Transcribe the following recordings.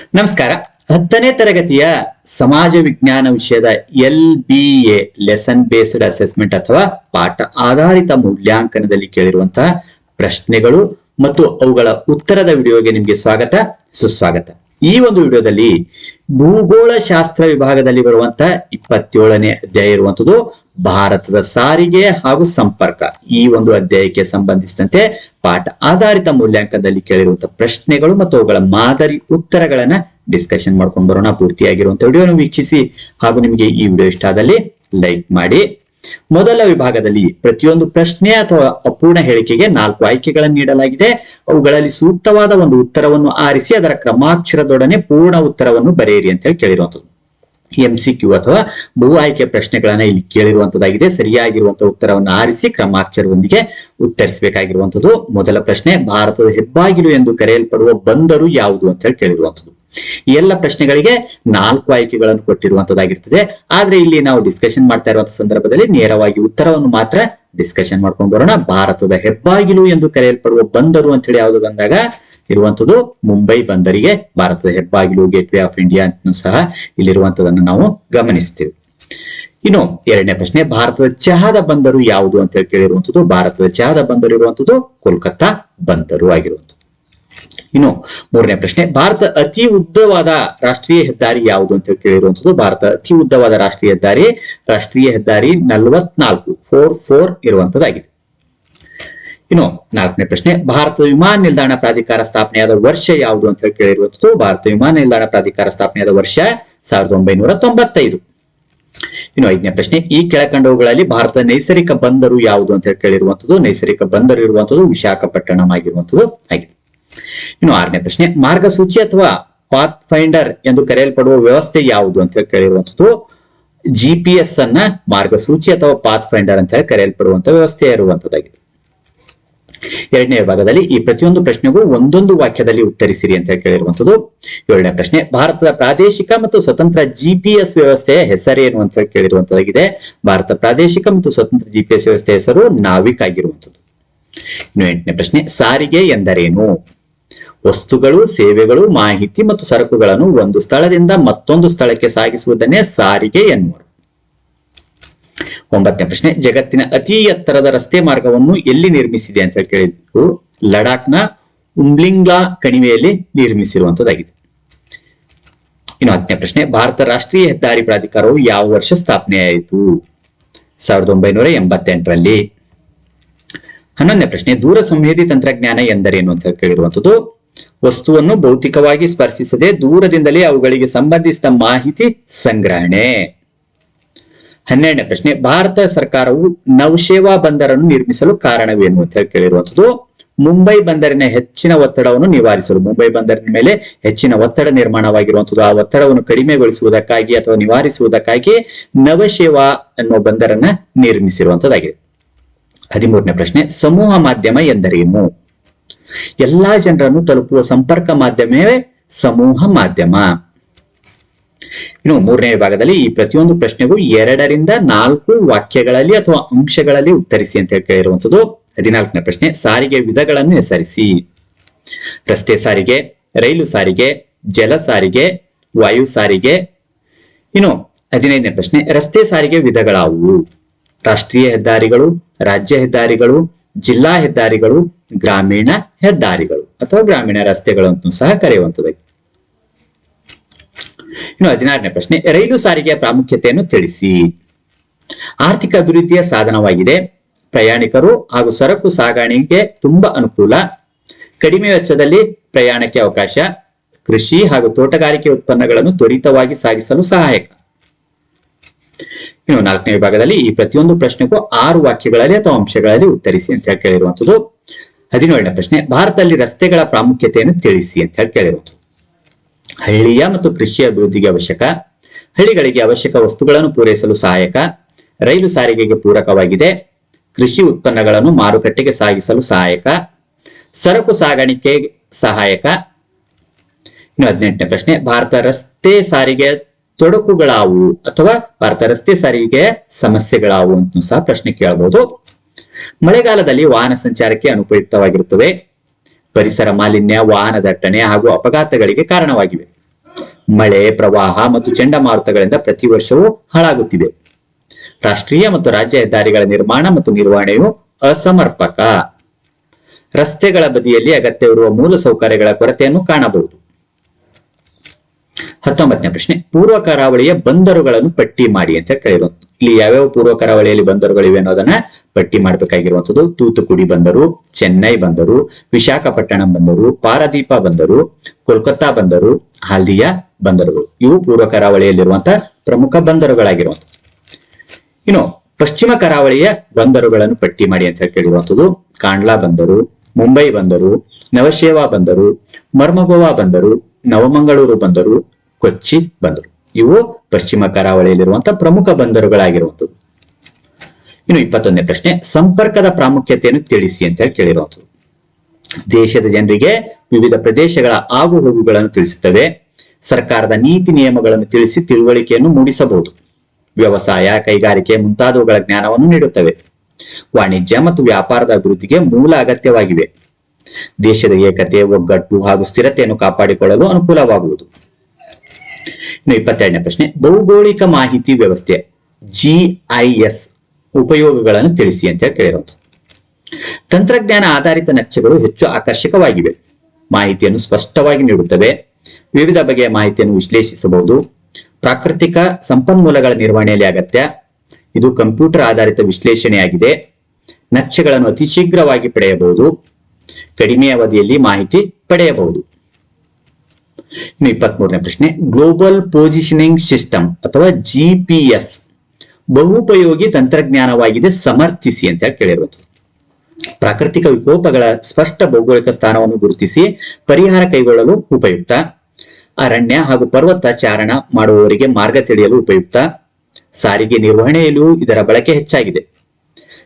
ನಮಸ್ಕಾರ. ಹತ್ತನೇ ತರಗತಿಯ ಸಮಾಜ ವಿಜ್ಞಾನ ವಿಷಯದ L B A lesson based assessment ಅಥವಾ ಪಾಠ ಆಧಾರಿತ ಮೂಲ್ಯಾಂಕನದಲ್ಲಿ ಕೇಳಿರುವಂತಹ ಪ್ರಶ್ನೆಗಳು ಮತ್ತು ಅವುಗಳ ಉತ್ತರದ ವಿಡಿಯೋಗೆ ನಿಮಗೆ ಸ್ವಾಗತ, ಸುಸ್ವಾಗತ. ಈ ಒಂದು ವಿಡಿಯೋದಲ್ಲಿ ಭೂಗೋಳ ಶಾಸ್ತ್ರ ವಿಭಾಗದಲ್ಲಿ ಬರುವಂತಹ ಇಪ್ಪತ್ತೇಳನೇ ಅಧ್ಯಾಯ ಇರುವಂತದ್ದು ಭಾರತದ ಸಾರಿಗೆ ಹಾಗೂ ಸಂಪರ್ಕ. ಈ ಒಂದು ಅಧ್ಯಾಯಕ್ಕೆ ಸಂಬಂಧಿಸಿದಂತೆ ಪಾಠ ಆಧಾರಿತ ಮೂಲ್ಯಾಂಕನದಲ್ಲಿ ಕೇಳಿರುವಂತಹ ಪ್ರಶ್ನೆಗಳು ಮತ್ತು ಅವುಗಳ ಮಾದರಿ ಉತ್ತರಗಳನ್ನ ಡಿಸ್ಕಷನ್ ಮಾಡ್ಕೊಂಡು ಬರೋಣ. ಪೂರ್ತಿಯಾಗಿರುವಂತಹ ವಿಡಿಯೋನ ವೀಕ್ಷಿಸಿ ಹಾಗೂ ನಿಮಗೆ ಈ ವಿಡಿಯೋ ಇಷ್ಟ ಆದಲ್ಲಿ ಲೈಕ್ ಮಾಡಿ. ಮೊದಲ ವಿಭಾಗದಲ್ಲಿ ಪ್ರತಿಯೊಂದು ಪ್ರಶ್ನೆ ಅಥವಾ ಅಪೂರ್ಣ ಹೇಳಿಕೆಗೆ ನಾಲ್ಕು ಆಯ್ಕೆಗಳನ್ನು ನೀಡಲಾಗಿದೆ. ಅವುಗಳಲ್ಲಿ ಸೂಕ್ತವಾದ ಒಂದು ಉತ್ತರವನ್ನು ಆರಿಸಿ ಅದರ ಕ್ರಮಾಕ್ಷರದೊಡನೆ ಪೂರ್ಣ ಉತ್ತರವನ್ನು ಬರೆಯಿರಿ ಅಂತ ಹೇಳಿ ಕೇಳಿರುವಂತದ್ದು ಎಂ ಸಿ ಕ್ಯೂ ಅಥವಾ ಬಹು ಆಯ್ಕೆ ಪ್ರಶ್ನೆಗಳನ್ನ ಇಲ್ಲಿ ಕೇಳಿರುವಂತದ್ದಾಗಿದೆ. ಸರಿಯಾಗಿರುವಂತಹ ಉತ್ತರವನ್ನು ಆರಿಸಿ ಕ್ರಮಾಕ್ಷರದೊಂದಿಗೆ ಉತ್ತರಿಸಬೇಕಾಗಿರುವಂತದ್ದು ಮೊದಲ ಪ್ರಶ್ನೆ, ಭಾರತದ ಹೆಬ್ಬಾಗಿಲು ಎಂದು ಕರೆಯಲ್ಪಡುವ ಬಂದರು ಯಾವುದು ಅಂತ ಹೇಳಿ ಕೇಳಿರುವಂತದ್ದು. ಈ ಎಲ್ಲ ಪ್ರಶ್ನೆಗಳಿಗೆ ನಾಲ್ಕು ಆಯ್ಕೆಗಳನ್ನು ಕೊಟ್ಟಿರುವಂತದ್ದಾಗಿರ್ತದೆ. ಆದ್ರೆ ಇಲ್ಲಿ ನಾವು ಡಿಸ್ಕಷನ್ ಮಾಡ್ತಾ ಇರುವಂತಹ ಸಂದರ್ಭದಲ್ಲಿ ನೇರವಾಗಿ ಉತ್ತರವನ್ನು ಮಾತ್ರ ಡಿಸ್ಕಷನ್ ಮಾಡ್ಕೊಂಡು ಬರೋಣ. ಭಾರತದ ಹೆಬ್ಬಾಗಿಲು ಎಂದು ಕರೆಯಲ್ಪಡುವ ಬಂದರು ಅಂತ ಹೇಳಿ ಯಾವುದು ಬಂದಾಗ ಇರುವಂತದ್ದು ಮುಂಬೈ ಬಂದರಿಗೆ ಭಾರತದ ಹೆಬ್ಬಾಗಿಲು ಗೇಟ್ ವೇ ಆಫ್ ಇಂಡಿಯಾ ಸಹ ಇಲ್ಲಿರುವಂತದನ್ನು ನಾವು ಗಮನಿಸ್ತೀವಿ. ಇನ್ನು ಎರಡನೇ ಪ್ರಶ್ನೆ, ಭಾರತದ ಚಹಾದ ಬಂದರು ಯಾವುದು ಅಂತ ಹೇಳಿ ಕೇಳಿರುವಂತದ್ದು, ಭಾರತದ ಚಹಾದ ಬಂದರು ಇರುವಂತದ್ದು ಕೋಲ್ಕತ್ತಾ ಬಂದರು ಆಗಿರುವಂತದ್ದು. ಇನ್ನು ಮೂರನೇ ಪ್ರಶ್ನೆ, ಭಾರತ ಅತಿ ಉದ್ದವಾದ ರಾಷ್ಟ್ರೀಯ ಹೆದ್ದಾರಿ ಯಾವುದು ಅಂತ ಹೇಳಿ ಕೇಳಿರುವಂತದ್ದು, ಭಾರತ ಅತಿ ಉದ್ದವಾದ ರಾಷ್ಟ್ರೀಯ ಹೆದ್ದಾರಿ ರಾಷ್ಟ್ರೀಯ ಹೆದ್ದಾರಿ ನಲ್ವತ್ನಾಲ್ಕು ಫೋರ್ ಫೋರ್ ಇರುವಂತದ್ದಾಗಿದೆ. ಇನ್ನು ನಾಲ್ಕನೇ ಪ್ರಶ್ನೆ ಭಾರತ ವಿಮಾನ ನಿಲ್ದಾಣ ಪ್ರಾಧಿಕಾರ ಸ್ಥಾಪನೆಯಾದ ವರ್ಷ ಯಾವುದು ಅಂತ ಹೇಳಿ ಕೇಳಿರುವಂತದ್ದು ಭಾರತ ವಿಮಾನ ನಿಲ್ದಾಣ ಪ್ರಾಧಿಕಾರ ಸ್ಥಾಪನೆಯಾದ ವರ್ಷ ಸಾವಿರದ ಒಂಬೈನೂರ ತೊಂಬತ್ತೈದು. ಇನ್ನು ಐದನೇ ಪ್ರಶ್ನೆ, ಈ ಕೆಳಕಂಡವುಗಳಲ್ಲಿ ಭಾರತದ ನೈಸರ್ಗಿಕ ಬಂದರು ಯಾವುದು ಅಂತ ಹೇಳಿ ಕೇಳಿರುವಂತದ್ದು, ನೈಸರ್ಗಿಕ ಬಂದರು ಇರುವಂತದ್ದು ವಿಶಾಖಪಟ್ಟಣಂ ಆಗಿರುವಂತದ್ದು ಆಗಿದೆ. ಇನ್ನು ಆರನೇ ಪ್ರಶ್ನೆ, ಮಾರ್ಗಸೂಚಿ ಅಥವಾ ಪಾತ್ ಫೈಂಡರ್ ಎಂದು ಕರೆಯಲ್ಪಡುವ ವ್ಯವಸ್ಥೆ ಯಾವುದು ಅಂತ ಹೇಳಿ ಕೇಳಿರುವಂತದ್ದು ಜಿಪಿಎಸ್ ಅನ್ನ ಮಾರ್ಗಸೂಚಿ ಅಥವಾ ಪಾತ್ ಫೈಂಡರ್ ಅಂತ ಹೇಳಿ ಕರೆಯಲ್ಪಡುವಂತ ವ್ಯವಸ್ಥೆ ಇರುವಂತದ್ದಾಗಿದೆ. ಎರಡನೇ ವಿಭಾಗದಲ್ಲಿ ಈ ಪ್ರತಿಯೊಂದು ಪ್ರಶ್ನೆಗೂ ಒಂದೊಂದು ವಾಕ್ಯದಲ್ಲಿ ಉತ್ತರಿಸಿರಿ ಅಂತ ಕೇಳಿರುವಂತದ್ದು ಏಳನೇ ಪ್ರಶ್ನೆ, ಭಾರತದ ಪ್ರಾದೇಶಿಕ ಮತ್ತು ಸ್ವತಂತ್ರ ಜಿಪಿಎಸ್ ವ್ಯವಸ್ಥೆಯ ಹೆಸರೇನು ಅಂತ ಕೇಳಿರುವಂತದಾಗಿದೆ ಭಾರತ ಪ್ರಾದೇಶಿಕ ಮತ್ತು ಸ್ವತಂತ್ರ ಜಿಪಿಎಸ್ ವ್ಯವಸ್ಥೆಯ ಹೆಸರು ನಾವಿಕ್ ಆಗಿರುವಂತದ್ದು ಇನ್ನು ಎಂಟನೇ ಪ್ರಶ್ನೆ, ಸಾರಿಗೆ ಎಂದರೇನು? ವಸ್ತುಗಳು, ಸೇವೆಗಳು, ಮಾಹಿತಿ ಮತ್ತು ಸರಕುಗಳನ್ನು ಒಂದು ಸ್ಥಳದಿಂದ ಮತ್ತೊಂದು ಸ್ಥಳಕ್ಕೆ ಸಾಗಿಸುವುದನ್ನೇ ಸಾರಿಗೆ ಎನ್ನುವರು. ಒಂಬತ್ತನೇ ಪ್ರಶ್ನೆ, ಜಗತ್ತಿನ ಅತಿ ಎತ್ತರದ ರಸ್ತೆ ಮಾರ್ಗವನ್ನು ಎಲ್ಲಿ ನಿರ್ಮಿಸಿದೆ ಅಂತ ಹೇಳಿ ಕೇಳಿದ್ದು, ಲಡಾಖ್ನ ಉಂಬ್ಲಿಂಗ್ಲಾ ಕಣಿವೆಯಲ್ಲಿ ನಿರ್ಮಿಸಿರುವಂತದ್ದಾಗಿದೆ. ಇನ್ನು ಹತ್ತನೇ ಪ್ರಶ್ನೆ, ಭಾರತ ರಾಷ್ಟ್ರೀಯ ಹೆದ್ದಾರಿ ಪ್ರಾಧಿಕಾರವು ಯಾವ ವರ್ಷ ಸ್ಥಾಪನೆಯಾಯಿತು ಸಾವಿರದ ಒಂಬೈನೂರ ಎಂಬತ್ತೆಂಟರಲ್ಲಿ. ಹನ್ನೊಂದನೇ ಪ್ರಶ್ನೆ, ದೂರ ಸಂವೇದಿ ತಂತ್ರಜ್ಞಾನ ಎಂದರೇನು ಅಂತ ಕೇಳಿರುವಂತದ್ದು? ವಸ್ತುವನ್ನು ಭೌತಿಕವಾಗಿ ಸ್ಪರ್ಶಿಸದೆ ದೂರದಿಂದಲೇ ಅವುಗಳಿಗೆ ಸಂಬಂಧಿಸಿದ ಮಾಹಿತಿ ಸಂಗ್ರಹಣೆ. ಹನ್ನೆರಡನೇ ಪ್ರಶ್ನೆ, ಭಾರತ ಸರ್ಕಾರವು ನವಶೇವಾ ಬಂದರನ್ನು ನಿರ್ಮಿಸಲು ಕಾರಣವೇನು ಅಂತ ಕೇಳಿರುವಂತದ್ದು ಮುಂಬೈ ಬಂದರಿನ ಹೆಚ್ಚಿನ ಒತ್ತಡವನ್ನು ನಿವಾರಿಸಲು, ಮುಂಬೈ ಬಂದರಿನ ಮೇಲೆ ಹೆಚ್ಚಿನ ಒತ್ತಡ ನಿರ್ಮಾಣವಾಗಿರುವಂತದ್ದು ಆ ಒತ್ತಡವನ್ನು ಕಡಿಮೆಗೊಳಿಸುವುದಕ್ಕಾಗಿ ಅಥವಾ ನಿವಾರಿಸುವುದಕ್ಕಾಗಿ ನವಶೇವಾ ಅನ್ನುವ ಬಂದರನ್ನ ನಿರ್ಮಿಸಿರುವಂತದ್ದಾಗಿದೆ ಹದಿಮೂರನೇ ಪ್ರಶ್ನೆ, ಸಮೂಹ ಮಾಧ್ಯಮ ಎಂದರೇನು? ಎಲ್ಲಾ ಜನರನ್ನು ತಲುಪುವ ಸಂಪರ್ಕ ಮಾಧ್ಯಮವೇ ಸಮೂಹ ಮಾಧ್ಯಮ? ಇನ್ನು ಮೂರನೇ ವಿಭಾಗದಲ್ಲಿ ಈ ಪ್ರತಿಯೊಂದು ಪ್ರಶ್ನೆಗೂ ಎರಡರಿಂದ ನಾಲ್ಕು ವಾಕ್ಯಗಳಲ್ಲಿ ಅಥವಾ ಅಂಶಗಳಲ್ಲಿ ಉತ್ತರಿಸಿ ಅಂತ ಕೇಳಿರುವಂತದ್ದು ಹದಿನಾಲ್ಕನೇ ಪ್ರಶ್ನೆ, ಸಾರಿಗೆ ವಿಧಗಳನ್ನು ಹೆಸರಿಸಿ. ರಸ್ತೆ ಸಾರಿಗೆ, ರೈಲು ಸಾರಿಗೆ, ಜಲ ಸಾರಿಗೆ, ವಾಯು ಸಾರಿಗೆ. ಇನ್ನು ಹದಿನೈದನೇ ಪ್ರಶ್ನೆ, ರಸ್ತೆ ಸಾರಿಗೆ ವಿಧಗಳಾವುವು ರಾಷ್ಟ್ರೀಯ ಹೆದ್ದಾರಿಗಳು, ರಾಜ್ಯ ಹೆದ್ದಾರಿಗಳು, ಜಿಲ್ಲಾ ಹೆದ್ದಾರಿಗಳು, ಗ್ರಾಮೀಣ ಹೆದ್ದಾರಿಗಳು ಅಥವಾ ಗ್ರಾಮೀಣ ರಸ್ತೆಗಳು ಅಂತ ಸಹ ಕರೆಯುವಂತದ್ದು ಇನ್ನು ಹದಿನಾರನೇ ಪ್ರಶ್ನೆ, ರೈಲು ಸಾರಿಗೆಯ ಪ್ರಾಮುಖ್ಯತೆಯನ್ನು ತಿಳಿಸಿ. ಆರ್ಥಿಕ ಅಭಿವೃದ್ಧಿಯ ಸಾಧನವಾಗಿದೆ. ಪ್ರಯಾಣಿಕರು ಹಾಗೂ ಸರಕು ಸಾಗಾಣಿಕೆ ತುಂಬಾ ಅನುಕೂಲ. ಕಡಿಮೆ ವೆಚ್ಚದಲ್ಲಿ ಪ್ರಯಾಣಕ್ಕೆ ಅವಕಾಶ. ಕೃಷಿ ಹಾಗೂ ತೋಟಗಾರಿಕೆ ಉತ್ಪನ್ನಗಳನ್ನು ತ್ವರಿತವಾಗಿ ಸಾಗಿಸಲು ಸಹಾಯಕ. ಇನ್ನು ನಾಲ್ಕನೇ ವಿಭಾಗದಲ್ಲಿ ಈ ಪ್ರತಿಯೊಂದು ಪ್ರಶ್ನೆಗೂ ಆರು ವಾಕ್ಯಗಳಲ್ಲಿ ಅಥವಾ ಅಂಶಗಳಲ್ಲಿ ಉತ್ತರಿಸಿ ಅಂತ ಹೇಳಿ ಕೇಳಿರುವಂತದ್ದು ಹದಿನೇಳನೇ ಪ್ರಶ್ನೆ, ಭಾರತದಲ್ಲಿ ರಸ್ತೆಗಳ ಪ್ರಾಮುಖ್ಯತೆಯನ್ನು ತಿಳಿಸಿ ಅಂತ ಹೇಳಿ ಕೇಳಿರುವಂತದ್ದು ಹಳ್ಳಿಯ ಮತ್ತು ಕೃಷಿ ಅಭಿವೃದ್ಧಿಗೆ ಅವಶ್ಯಕ, ಹಳ್ಳಿಗಳಿಗೆ ಅವಶ್ಯಕ ವಸ್ತುಗಳನ್ನು ಪೂರೈಸಲು ಸಹಾಯಕ, ರೈಲು ಸಾರಿಗೆಗೆ ಪೂರಕವಾಗಿದೆ, ಕೃಷಿ ಉತ್ಪನ್ನಗಳನ್ನು ಮಾರುಕಟ್ಟೆಗೆ ಸಾಗಿಸಲು ಸಹಾಯಕ, ಸರಕು ಸಾಗಾಣಿಕೆ ಸಹಾಯಕ. ಇನ್ನು ಹದಿನೆಂಟನೇ ಪ್ರಶ್ನೆ, ಭಾರತ ರಸ್ತೆ ಸಾರಿಗೆ ತೊಡಕುಗಳಾವು ಅಥವಾ ಭಾರತ ರಸ್ತೆ ಸಾರಿಗೆ ಸಮಸ್ಯೆಗಳಾವು ಅಂತ ಸಹ ಪ್ರಶ್ನೆ ಕೇಳಬಹುದು ಮಳೆಗಾಲದಲ್ಲಿ ವಾಹನ ಸಂಚಾರಕ್ಕೆ ಅನುಪಯುಕ್ತವಾಗಿರುತ್ತವೆ. ಪರಿಸರ ಮಾಲಿನ್ಯ, ವಾಹನ ದಟ್ಟಣೆ ಹಾಗೂ ಅಪಘಾತಗಳಿಗೆ ಕಾರಣವಾಗಿವೆ. ಮಳೆ, ಪ್ರವಾಹ ಮತ್ತು ಚಂಡಮಾರುತಗಳಿಂದ ಪ್ರತಿ ವರ್ಷವೂ ಹಾಳಾಗುತ್ತಿದೆ. ರಾಷ್ಟ್ರೀಯ ಮತ್ತು ರಾಜ್ಯ ಹೆದ್ದಾರಿಗಳ ನಿರ್ಮಾಣ ಮತ್ತು ನಿರ್ವಹಣೆಯು ಅಸಮರ್ಪಕ. ರಸ್ತೆಗಳ ಬದಿಯಲ್ಲಿ ಅಗತ್ಯವಿರುವ ಮೂಲ ಸೌಕರ್ಯಗಳ ಕೊರತೆಯನ್ನು ಕಾಣಬಹುದು. ಹತ್ತೊಂಬತ್ತನೇ ಪ್ರಶ್ನೆ ಪೂರ್ವ ಕರಾವಳಿಯ ಬಂದರುಗಳನ್ನು ಪಟ್ಟಿ ಮಾಡಿ ಅಂತ ಕೇಳಿರುವಂತ ಇಲ್ಲಿ ಯಾವ್ಯಾವ ಪೂರ್ವ ಕರಾವಳಿಯಲ್ಲಿ ಬಂದರುಗಳಿವೆ ಅನ್ನೋದನ್ನ ಪಟ್ಟಿ ಮಾಡಬೇಕಾಗಿರುವಂತದ್ದು ತೂತುಕುಡಿ ಬಂದರು, ಚೆನ್ನೈ ಬಂದರು, ವಿಶಾಖಪಟ್ಟಣಂ ಬಂದರು, ಪಾರದೀಪ ಬಂದರು, ಕೋಲ್ಕತ್ತಾ ಬಂದರು, ಹಾಲ್ದಿಯಾ ಬಂದರುಗಳು. ಇವು ಪೂರ್ವ ಕರಾವಳಿಯಲ್ಲಿರುವಂತಹ ಪ್ರಮುಖ ಬಂದರುಗಳಾಗಿರುವಂಥದ್ದು. ಇನ್ನು ಪಶ್ಚಿಮ ಕರಾವಳಿಯ ಬಂದರುಗಳನ್ನು ಪಟ್ಟಿ ಮಾಡಿ ಅಂತ ಹೇಳಿ ಕೇಳಿರುವಂತದ್ದು ಕಾಂಡ್ಲಾ ಬಂದರು, ಮುಂಬೈ ಬಂದರು, ನವಶೇವಾ ಬಂದರು, ಮರ್ಮಗೋವಾ ಬಂದರು, ನವಮಂಗಳೂರು ಬಂದರು, ಕೊಚ್ಚಿ ಬಂದರು. ಇವು ಪಶ್ಚಿಮ ಕರಾವಳಿಯಲ್ಲಿರುವಂತಹ ಪ್ರಮುಖ ಬಂದರುಗಳಾಗಿರುವಂತದ್ದು ಇನ್ನು ಇಪ್ಪತ್ತೊಂದನೇ ಪ್ರಶ್ನೆ, ಸಂಪರ್ಕದ ಪ್ರಾಮುಖ್ಯತೆಯನ್ನು ತಿಳಿಸಿ ಅಂತ ಹೇಳಿ ಕೇಳಿರುವಂತದ್ದು ದೇಶದ ಜನರಿಗೆ ವಿವಿಧ ಪ್ರದೇಶಗಳ ಆಗು ಹೋಗುಗಳನ್ನು ತಿಳಿಸುತ್ತದೆ. ಸರ್ಕಾರದ ನೀತಿ ನಿಯಮಗಳನ್ನು ತಿಳಿಸಿ ತಿಳುವಳಿಕೆಯನ್ನು ಮೂಡಿಸಬಹುದು. ವ್ಯವಸಾಯ, ಕೈಗಾರಿಕೆ ಮುಂತಾದವುಗಳ ಜ್ಞಾನವನ್ನು ನೀಡುತ್ತವೆ. ವಾಣಿಜ್ಯ ಮತ್ತು ವ್ಯಾಪಾರದ ಅಭಿವೃದ್ಧಿಗೆ ಮೂಲ ಅಗತ್ಯವಾಗಿವೆ. ದೇಶದ ಏಕತೆ, ಒಗ್ಗಟ್ಟು ಹಾಗೂ ಸ್ಥಿರತೆಯನ್ನು ಕಾಪಾಡಿಕೊಳ್ಳಲು ಅನುಕೂಲವಾಗುವುದು. ಇಪ್ಪತ್ತೆರಡನೇ ಪ್ರಶ್ನೆ. ಭೌಗೋಳಿಕ ಮಾಹಿತಿ ವ್ಯವಸ್ಥೆ ಜಿಐಎಸ್ ಉಪಯೋಗಗಳನ್ನು ತಿಳಿಸಿ ಅಂತ ಹೇಳಿ ಕೇಳಿರುವಂತ ತಂತ್ರಜ್ಞಾನ ಆಧಾರಿತ ನಕ್ಷೆಗಳು ಹೆಚ್ಚು ಆಕರ್ಷಕವಾಗಿವೆ. ಮಾಹಿತಿಯನ್ನು ಸ್ಪಷ್ಟವಾಗಿ ನೀಡುತ್ತವೆ. ವಿವಿಧ ಬಗೆಯ ಮಾಹಿತಿಯನ್ನು ವಿಶ್ಲೇಷಿಸಬಹುದು. ಪ್ರಾಕೃತಿಕ ಸಂಪನ್ಮೂಲಗಳ ನಿರ್ವಹಣೆಯಲ್ಲಿ ಅಗತ್ಯ. ಇದು ಕಂಪ್ಯೂಟರ್ ಆಧಾರಿತ ವಿಶ್ಲೇಷಣೆಯಾಗಿದೆ. ನಕ್ಷೆಗಳನ್ನು ಅತಿ ಶೀಘ್ರವಾಗಿ ಪಡೆಯಬಹುದು. ಕಡಿಮೆ ಅವಧಿಯಲ್ಲಿ ಮಾಹಿತಿ ಪಡೆಯಬಹುದು. ಇನ್ನು ಇಪ್ಪತ್ಮೂರನೇ ಪ್ರಶ್ನೆ ಗ್ಲೋಬಲ್ ಪೊಸಿಷನಿಂಗ್ ಸಿಸ್ಟಮ್ ಅಥವಾ ಜಿಪಿಎಸ್ ಬಹುಪಯೋಗಿ ತಂತ್ರಜ್ಞಾನವಾಗಿದೆ, ಸಮರ್ಥಿಸಿ ಅಂತ ಹೇಳಿ ಪ್ರಾಕೃತಿಕ ವಿಕೋಪಗಳ ಸ್ಪಷ್ಟ ಭೌಗೋಳಿಕ ಸ್ಥಾನವನ್ನು ಗುರುತಿಸಿ ಪರಿಹಾರ ಕೈಗೊಳ್ಳಲು ಉಪಯುಕ್ತ. ಅರಣ್ಯ ಹಾಗೂ ಪರ್ವತ ಚಾರಣ ಮಾಡುವವರಿಗೆ ಮಾರ್ಗ ತಿಳಿಯಲು ಉಪಯುಕ್ತ. ಸಾರಿಗೆ ನಿರ್ವಹಣೆಯಲ್ಲೂ ಇದರ ಬಳಕೆ ಹೆಚ್ಚಾಗಿದೆ.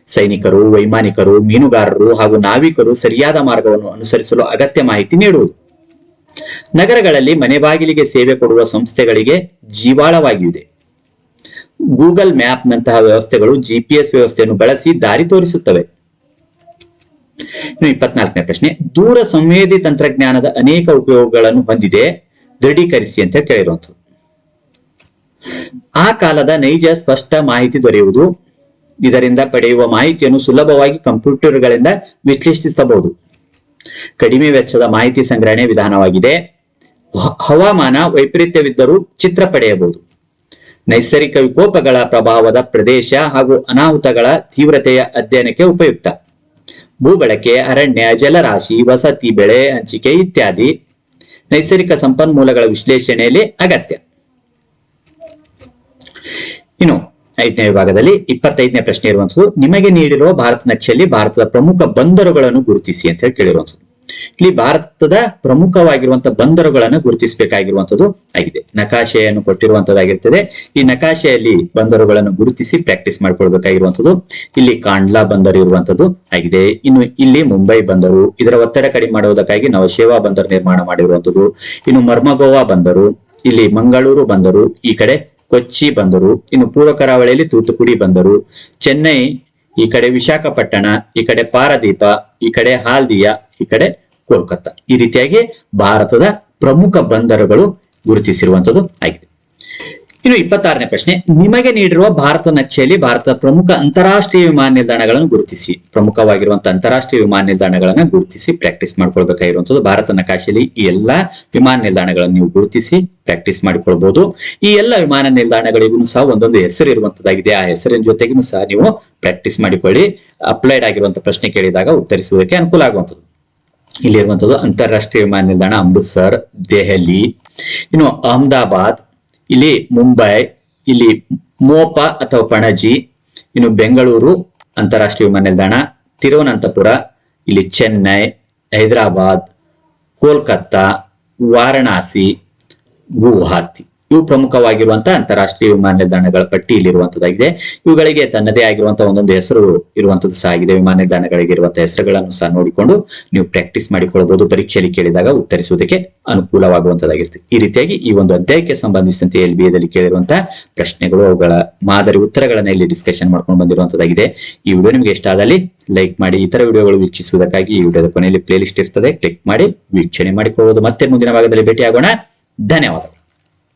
ಸೈನಿಕರು, ವೈಮಾನಿಕರು, ಮೀನುಗಾರರು ಹಾಗೂ ನಾವಿಕರು ಸರಿಯಾದ ಮಾರ್ಗವನ್ನು ಅನುಸರಿಸಲು ಅಗತ್ಯ ಮಾಹಿತಿ ನೀಡುವುದು. ನಗರಗಳಲ್ಲಿ ಮನೆ ಬಾಗಿಲಿಗೆ ಸೇವೆ ಕೊಡುವ ಸಂಸ್ಥೆಗಳಿಗೆ ಜೀವಾಳವಾಗಿದೆ ಗೂಗಲ್ ಮ್ಯಾಪ್ ನಂತಹ ವ್ಯವಸ್ಥೆಗಳು ಜಿಪಿಎಸ್ ವ್ಯವಸ್ಥೆಯನ್ನು ಬಳಸಿ ದಾರಿ ತೋರಿಸುತ್ತವೆ. ಇಪ್ಪತ್ನಾಲ್ಕನೇ ಪ್ರಶ್ನೆ, ದೂರ ಸಂವೇದಿ ತಂತ್ರಜ್ಞಾನದ ಅನೇಕ ಉಪಯೋಗಗಳನ್ನು ಹೊಂದಿದೆ, ದೃಢೀಕರಿಸಿ ಅಂತ ಕೇಳಿರುವಂಥದ್ದು. ಆ ಕಾಲದ ನೈಜ ಸ್ಪಷ್ಟ ಮಾಹಿತಿ ದೊರೆಯುವುದು, ಇದರಿಂದ ಪಡೆಯುವ ಮಾಹಿತಿಯನ್ನು ಸುಲಭವಾಗಿ ಕಂಪ್ಯೂಟರ್ಗಳಿಂದ ವಿಶ್ಲೇಷಿಸಬಹುದು. ಕಡಿಮೆ ವೆಚ್ಚದ ಮಾಹಿತಿ ಸಂಗ್ರಹಣೆ ವಿಧಾನವಾಗಿದೆ. ಹವಾಮಾನ ವೈಪರೀತ್ಯವಿದ್ದರೂ ಚಿತ್ರ ಪಡೆಯಬಹುದು. ನೈಸರ್ಗಿಕ ವಿಕೋಪಗಳ ಪ್ರಭಾವದ ಪ್ರದೇಶ ಹಾಗೂ ಅನಾಹುತಗಳ ತೀವ್ರತೆಯ ಅಧ್ಯಯನಕ್ಕೆ ಉಪಯುಕ್ತ. ಭೂಬಳಕೆ, ಅರಣ್ಯ, ಜಲರಾಶಿ, ವಸತಿ, ಬೆಳೆ ಹಂಚಿಕೆ ಇತ್ಯಾದಿ ನೈಸರ್ಗಿಕ ಸಂಪನ್ಮೂಲಗಳ ವಿಶ್ಲೇಷಣೆಯಲ್ಲಿ ಅಗತ್ಯ ಇನ್ನು ಐದನೇ ವಿಭಾಗದಲ್ಲಿ ಇಪ್ಪತ್ತೈದನೇ ಪ್ರಶ್ನೆ ಇರುವಂತದ್ದು ನಿಮಗೆ ನೀಡಿರುವ ಭಾರತ ನಕ್ಷೆಯಲ್ಲಿ ಭಾರತದ ಪ್ರಮುಖ ಬಂದರುಗಳನ್ನು ಗುರುತಿಸಿ ಅಂತ ಹೇಳಿ ಕೇಳಿರುವಂತದ್ದು ಇಲ್ಲಿ ಭಾರತದ ಪ್ರಮುಖವಾಗಿರುವಂತಹ ಬಂದರುಗಳನ್ನು ಗುರುತಿಸಬೇಕಾಗಿರುವಂತದ್ದು ಆಗಿದೆ. ನಕಾಶೆಯನ್ನು ಕೊಟ್ಟಿರುವಂತದ್ದಾಗಿರ್ತದೆ ಈ ನಕಾಶೆಯಲ್ಲಿ ಬಂದರುಗಳನ್ನು ಗುರುತಿಸಿ ಪ್ರಾಕ್ಟೀಸ್ ಮಾಡ್ಕೊಳ್ಬೇಕಾಗಿರುವಂತದ್ದು ಇಲ್ಲಿ ಕಾಂಡ್ಲಾ ಬಂದರು ಇರುವಂತದ್ದು ಆಗಿದೆ. ಇನ್ನು ಇಲ್ಲಿ ಮುಂಬೈ ಬಂದರು. ಇದರ ಒತ್ತಡ ಕಡಿಮೆ ಮಾಡುವುದಕ್ಕಾಗಿ ನವಶೇವಾ ಬಂದರು ನಿರ್ಮಾಣ ಮಾಡಿರುವಂತದ್ದು ಇನ್ನು ಮರ್ಮಗೋವಾ ಬಂದರು. ಇಲ್ಲಿ ಮಂಗಳೂರು ಬಂದರು. ಈ ಕಡೆ ಕೊಚ್ಚಿ ಬಂದರು. ಇನ್ನು ಪೂರ್ವ ಕರಾವಳಿಯಲ್ಲಿ ತೂತುಕುಡಿ ಬಂದರು. ಚೆನ್ನೈ, ಈ ಕಡೆ ವಿಶಾಖಪಟ್ಟಣ, ಈ ಕಡೆ ಪಾರದೀಪ, ಈ ಕಡೆ ಹಾಲ್ದಿಯಾ, ಈ ಕಡೆ ಕೋಲ್ಕತ್ತಾ. ಈ ರೀತಿಯಾಗಿ ಭಾರತದ ಪ್ರಮುಖ ಬಂದರುಗಳು ಗುರುತಿಸಿರುವಂತದ್ದು ಆಗಿದೆ. ಇನ್ನು ಇಪ್ಪತ್ತಾರನೇ ಪ್ರಶ್ನೆ, ನಿಮಗೆ ನೀಡಿರುವ ಭಾರತ ನಕ್ಷೆಯಲ್ಲಿ ಭಾರತದ ಪ್ರಮುಖ ಅಂತಾರಾಷ್ಟ್ರೀಯ ವಿಮಾನ ನಿಲ್ದಾಣಗಳನ್ನು ಗುರುತಿಸಿ. ಪ್ರಮುಖವಾಗಿರುವಂತಹ ಅಂತಾರಾಷ್ಟ್ರೀಯ ವಿಮಾನ ನಿಲ್ದಾಣಗಳನ್ನು ಗುರುತಿಸಿ ಪ್ರಾಕ್ಟೀಸ್ ಮಾಡ್ಕೊಳ್ಬೇಕಾಗಿರುವಂತದ್ದು ಭಾರತ ನಕಾಶೆಯಲ್ಲಿ ಈ ಎಲ್ಲಾ ವಿಮಾನ ನಿಲ್ದಾಣಗಳನ್ನು ನೀವು ಗುರುತಿಸಿ ಪ್ರಾಕ್ಟೀಸ್ ಮಾಡಿಕೊಳ್ಬಹುದು ಈ ಎಲ್ಲ ವಿಮಾನ ನಿಲ್ದಾಣಗಳಿಗೂ ಸಹ ಒಂದೊಂದು ಹೆಸರು ಇರುವಂತದ್ದಾಗಿದೆ. ಆ ಹೆಸರಿನ ಜೊತೆಗೂ ಸಹ ನೀವು ಪ್ರಾಕ್ಟೀಸ್ ಮಾಡಿಕೊಳ್ಳಿ. ಅಪ್ಲೈಡ್ ಆಗಿರುವಂತಹ ಪ್ರಶ್ನೆ ಕೇಳಿದಾಗ ಉತ್ತರಿಸುವುದಕ್ಕೆ ಅನುಕೂಲ ಆಗುವಂಥದ್ದು ಇಲ್ಲಿರುವಂತದ್ದು ಅಂತಾರಾಷ್ಟ್ರೀಯ ವಿಮಾನ ನಿಲ್ದಾಣ, ಅಮೃತ್ಸರ್, ದೆಹಲಿ. ಇನ್ನು ಅಹಮದಾಬಾದ್ ಇಲ್ಲಿ ಮುಂಬೈ, ಇಲ್ಲಿ ಮೋಪ ಅಥವಾ ಪಣಜಿ, ಇನ್ನು ಬೆಂಗಳೂರು ಅಂತಾರಾಷ್ಟ್ರೀಯ ವಿಮಾನ ನಿಲ್ದಾಣ ತಿರುವನಂತಪುರ, ಇಲ್ಲಿ ಚೆನ್ನೈ, ಹೈದರಾಬಾದ್, ಕೋಲ್ಕತ್ತಾ, ವಾರಣಾಸಿ, ಗುವಾಹತಿ. ಇವು ಪ್ರಮುಖವಾಗಿರುವಂತಹ ಅಂತಾರಾಷ್ಟ್ರೀಯ ವಿಮಾನ ನಿಲ್ದಾಣಗಳ ಪಟ್ಟಿ ಇಲ್ಲಿರುವಂತದ್ದಾಗಿದೆ ಇವುಗಳಿಗೆ ತನ್ನದೇ ಆಗಿರುವಂತಹ ಒಂದೊಂದು ಹೆಸರು ಇರುವಂತದ್ದು ಸಹ ಆಗಿದೆ. ವಿಮಾನ ನಿಲ್ದಾಣಗಳಿಗೆ ಇರುವಂತಹ ಹೆಸರುಗಳನ್ನು ಸಹ ನೋಡಿಕೊಂಡು ನೀವು ಪ್ರಾಕ್ಟೀಸ್ ಮಾಡಿಕೊಳ್ಳಬಹುದು. ಪರೀಕ್ಷೆಯಲ್ಲಿ ಕೇಳಿದಾಗ ಉತ್ತರಿಸುವುದಕ್ಕೆ ಅನುಕೂಲವಾಗುವಂತದ್ದಾಗಿರುತ್ತೆ. ಈ ರೀತಿಯಾಗಿ ಈ ಒಂದು ಅಧ್ಯಾಯಕ್ಕೆ ಸಂಬಂಧಿಸಿದಂತೆ ಎಲ್ ಬಿ ಕೇಳಿರುವಂತಹ ಪ್ರಶ್ನೆಗಳು, ಅವುಗಳ ಮಾದರಿ ಉತ್ತರಗಳನ್ನ ಇಲ್ಲಿ ಡಿಸ್ಕಷನ್ ಮಾಡ್ಕೊಂಡು ಬಂದಿರುವಂತದ್ದಾಗಿದೆ. ಈ ವಿಡಿಯೋ ನಿಮಗೆ ಇಷ್ಟ ಆದಲ್ಲಿ ಲೈಕ್ ಮಾಡಿ, ಇತರ ವಿಡಿಯೋಗಳು ವೀಕ್ಷಿಸುವುದಕ್ಕಾಗಿ ಈ ವಿಡಿಯೋದ ಕೊನೆಯಲ್ಲಿ ಪ್ಲೇಲಿಸ್ಟ್ ಇರ್ತದೆ. ಕ್ಲಿಕ್ ಮಾಡಿ, ವೀಕ್ಷಣೆ ಮಾಡಿಕೊಳ್ಳಬಹುದು ಮತ್ತೆ ಮುಂದಿನ ಭಾಗದಲ್ಲಿ ಭೇಟಿಯಾಗೋಣ. ಧನ್ಯವಾದಗಳು.